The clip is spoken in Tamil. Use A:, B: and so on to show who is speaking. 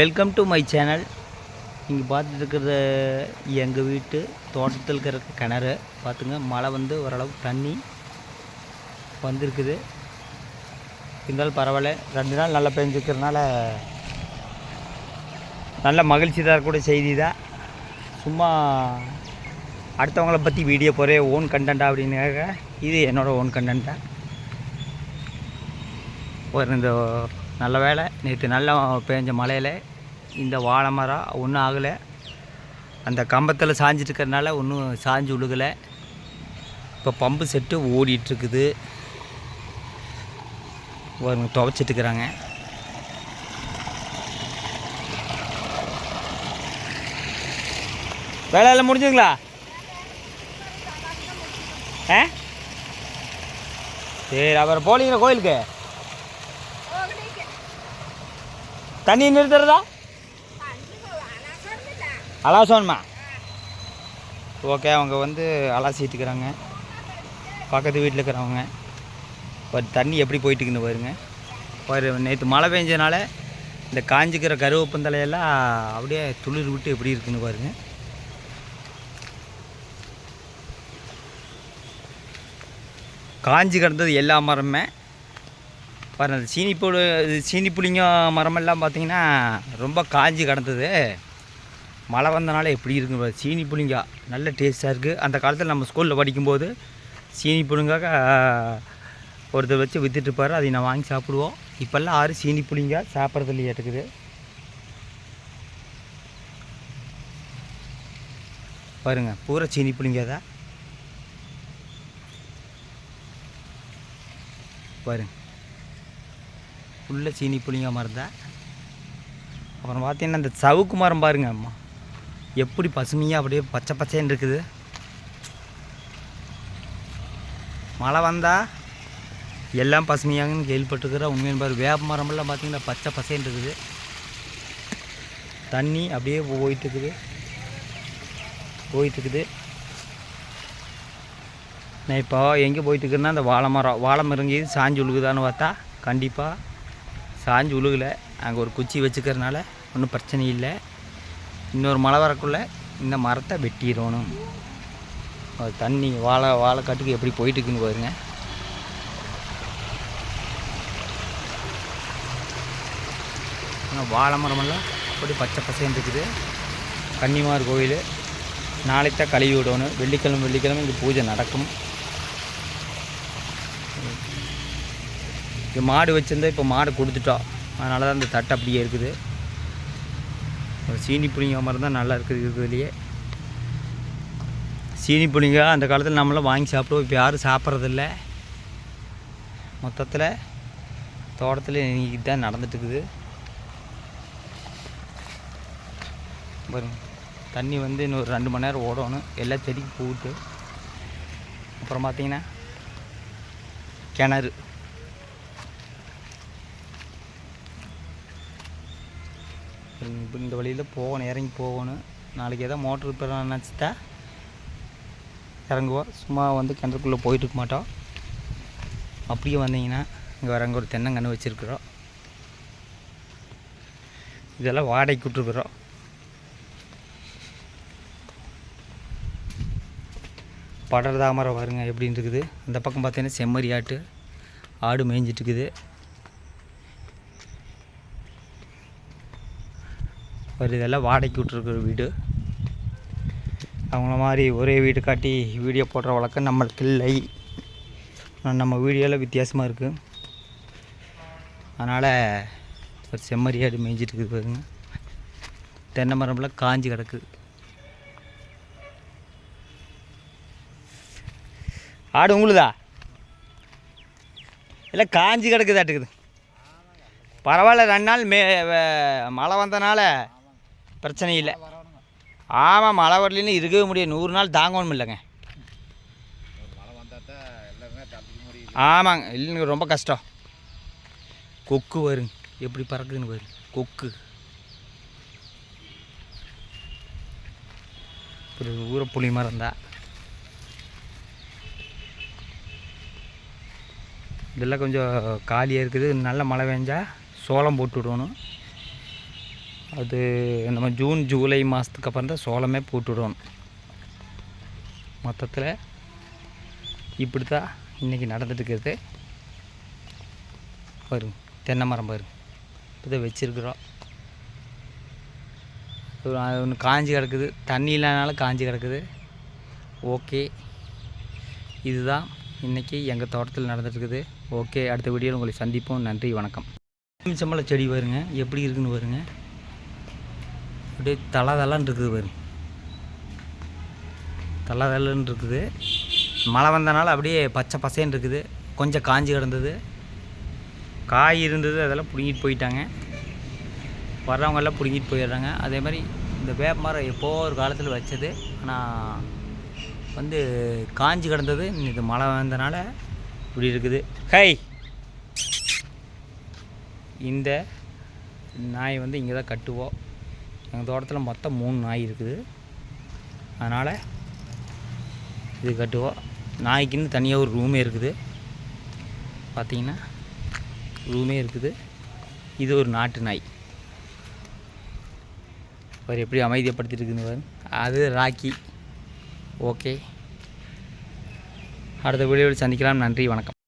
A: வெல்கம் டு மை சேனல் நீங்கள் பார்த்துட்டு இருக்கிறது எங்கள் வீட்டு தோட்டத்தில் இருக்கிற கிணறு. பார்த்துங்க மழை வந்து ஓரளவுக்கு தண்ணி வந்திருக்குது. இருந்தாலும் பரவாயில்ல. ரெண்டு நாள் நல்லா பெஞ்சிருக்கிறதுனால நல்ல மகிழ்ச்சி தரக்கூடிய செய்தி தான். சும்மா அடுத்தவங்கள பற்றி வீடியோ போகிறே ஓன் கண்டென்ட்டா அப்படின்னாக்க இது என்னோடய ஓன் கண்டென்ட்டா ஒரு இந்த நல்ல வேலை நேற்று நல்லா பேஞ்ச மழையில் இந்த வாழை மரம் ஒன்றும் ஆகலை. அந்த கம்பத்தில் சாஞ்சிட்டு இருக்கிறதுனால ஒன்றும் சாஞ்சு விழுகலை இப்போ பம்பு செட்டு ஓடிட்டுருக்குது இருக்கிறாங்க வேலையெல்லாம் முடிஞ்சுங்களா ஆ? சரி அப்புறம் போலீங்களா கோயிலுக்கு? தண்ணி நிறுத்துறதா? அலாசோன்மா ஓகே அவங்க வந்து அலாசிட்டு இருக்கிறாங்க பக்கத்து வீட்டில் இருக்கிறவங்க ஒரு தண்ணி எப்படி போயிட்டுக்குன்னு பாருங்க. ஒரு நேற்று மழை பெஞ்சதுனால இந்த காஞ்சிக்கிற கருவேப்பந்தலையெல்லாம் அப்படியே துளிர் விட்டு எப்படி இருக்குன்னு பாருங்க. காஞ்சி கிடந்தது எல்லா மரமுமே. பாருங்கள் சீனி புழு சீனி புளிங்க மரமெல்லாம் பார்த்திங்கன்னா ரொம்ப காஞ்சி கிடந்தது. மழை வந்தனால எப்படி இருக்குங்க சீனி புளிங்கா நல்ல டேஸ்ட்டாக இருக்குது அந்த காலத்தில் நம்ம ஸ்கூலில் படிக்கும்போது சீனி புளிங்காக ஒருத்தர் வச்சு விற்றுட்டுருப்பார் அதை நான் வாங்கி சாப்பிடுவோம். இப்போல்லாம் ஆறு சீனி புளிங்கா சாப்பிட்றது இல்லையா இருக்குது. பாருங்க பூரா சீனி புளிங்க தான். பாருங்க. ஃபுல்லாக சீனி புளிங்க மரம் தான். அப்புறம் பார்த்தீங்கன்னா இந்த சவுக்கு மரம் பாருங்க அம்மா. எப்படி பசுமையாக அப்படியே பச்சை பச்சைன்னு இருக்குது. மழை வந்தால் எல்லாம் பசுமையாங்கன்னு கேள்விப்பட்டிருக்கிறேன் உண்மையான பாரு. வேப்ப மரமெல்லாம் பார்த்தீங்கன்னா பச்சை பசைன்னு இருக்குது. தண்ணி அப்படியே போயிட்டுருக்குது. போயிட்டுருக்குது. நான் இப்போ எங்கே போயிட்டுருக்குன்னா அந்த வாழை மரம் வாழை மரங்கி சாஞ்சு உழுகுதான்னு பார்த்தா கண்டிப்பாக சாஞ்சு உழுகலை. அங்கே ஒரு குச்சி வச்சுக்கிறதுனால ஒன்றும் பிரச்சனை இல்லை. இன்னொரு மழை வரக்குள்ளே இந்த மரத்தை வெட்டிடணும். அது தண்ணி வாழை வாழைக்காட்டுக்கு எப்படி போயிட்டுருக்குன்னு பாருங்கள் ஆனால் வாழை மரமெல்லாம் அப்படி பச்சை பசைன்னு இருக்குது. கன்னிமார் கோயில். நாளைக்கு தான் கழுவி விடணும். வெள்ளிக்கிழமை வெள்ளிக்கிழமை இங்கே பூஜை நடக்கும். இங்கே மாடு வச்சுருந்தா இப்போ மாடு கொடுத்துட்டோம் அதனால தான் இந்த தட்டை அப்படியே இருக்குது. சீனி புளிங்க மரம் தான் நல்லா இருக்குது இருக்கிறதுலையே சீனி புளிங்க அந்த காலத்தில் நம்மளாம் வாங்கி சாப்பிடுவோம். இப்போ யாரும் சாப்பிட்றதில்ல. மொத்தத்தில் தோட்டத்தில் இன்னைக்கு தான் நடந்துட்டுருக்குது. பாருங்க தண்ணி வந்து இன்னும் ஒரு ரெண்டு மணி நேரம் ஓடணும். எல்லா செடிக்கும் போட்டு. அப்புறம் பார்த்தீங்கன்னா கிணறு. இப்போ இந்த வழியில் போகணும் இறங்கி போகணும். நாளைக்கு எதாவது மோட்ரு ரிப்பேர் நினச்சிட்டா இறங்குவோம் சும்மா வந்து கிணறுக்குள்ளே போயிட்டு இருக்க மாட்டோம் அப்படியே வந்தீங்கன்னா இங்கே வர அங்கே ஒரு தென்னங்கன்று வச்சுருக்குறோம். இதெல்லாம் வாடகைக்கு விட்டுருக்குறோம். படர் தாமரை பாருங்க எப்படின்னு இருக்குது. அந்த பக்கம் பார்த்தீங்கன்னா செம்மறி ஆட்டு ஆடு மேய்ஞ்சிட்டு ஒரு இதெல்லாம் வாடகைக்கு விட்ருக்குற வீடு. அவங்கள மாதிரி ஒரே வீடு காட்டி வீடியோ போடுற வழக்கம் நம்மளுக்கு இல்லை. நம்ம வீடியோவில் வித்தியாசமாக இருக்குது அதனால் ஒரு செம்மறி ஆடு மேய்ஞ்சிட்டு இருக்குது பாருங்க. தென்னை மரம்லாம் காஞ்சி கிடக்கு. ஆடு உங்களுதா? இல்லை காஞ்சி கிடக்குதாட்டுக்குது. பரவாயில்ல ரெண்டு நாள் மே மழை வந்தனால பிரச்சனை இல்லை. ஆமாம் மழை வரலன்னு இருக்கவே முடியாது. நூறு நாள் தாங்கணும் இல்லைங்க. ஆமாங்க. இல்லைங்க ரொம்ப கஷ்டம். கொக்கு வருங்க. எப்படி பறக்குதுன்னு பாருங்க. கொக்கு. ஒரு ஊரை புளி மரம் இதெல்லாம் கொஞ்சம் காலியாக இருக்குது. நல்ல மழை பெஞ்சால் சோளம் போட்டு விடணும். அது நம்ம ஜூன் ஜூலை மாதத்துக்கு அப்புறம் தான் சோளமே போட்டுவிடும் மொத்தத்தில் இப்படி தான் இன்றைக்கி நடந்துட்டுருக்கிறது பாருங்க தென்னை மரம் பாருங்க. இப்போ தான் வச்சுருக்குறோம் ஒன்று காஞ்சி கிடக்குது. தண்ணி இல்லைனாலும் காஞ்சி கிடக்குது. ஓகே. இதுதான் இன்றைக்கி எங்கள் தோட்டத்தில் நடந்துட்டுருக்குது ஓகே அடுத்த வீடியோவில் உங்களை சந்திப்போம். நன்றி வணக்கம். எலுமிச்சம்பழ செடி வருங்க எப்படி இருக்குன்னு வருங்க அப்படியே தலை தலான்னு இருக்குது பாருங்க தலை தலன்னு இருக்குது. மழை வந்தனால அப்படியே பச்சை பசேன்னு இருக்குது. கொஞ்சம் காஞ்சி கிடந்தது. காய் இருந்தது அதெல்லாம் பிடுங்கிட்டு போயிட்டாங்க. வர்றவங்க எல்லாம் பிடுங்கிட்டு போயிடுறாங்க. அதே மாதிரி இந்த வேப்ப மரம் எப்போ ஒரு காலத்தில் வச்சது ஆனால் வந்து காஞ்சி கிடந்தது இது மழை வந்தனால இப்படி இருக்குது. ஹை இந்த நாய் வந்து இங்கே தான் கட்டுவோம் எங்கள் தோட்டத்தில் மொத்தம் மூணு நாய் இருக்குது. அதனால் இது கட்டுவோம். நாய்க்குன்னு தனியாக ஒரு ரூமே இருக்குது. பார்த்தீங்கன்னா ரூமே இருக்குது. இது ஒரு நாட்டு நாய். அவர் எப்படி அமைதியப்படுத்திட்டு அது ராக்கி. ஓகே. அடுத்த வீடியோவில் சந்திக்கலாம். நன்றி வணக்கம்.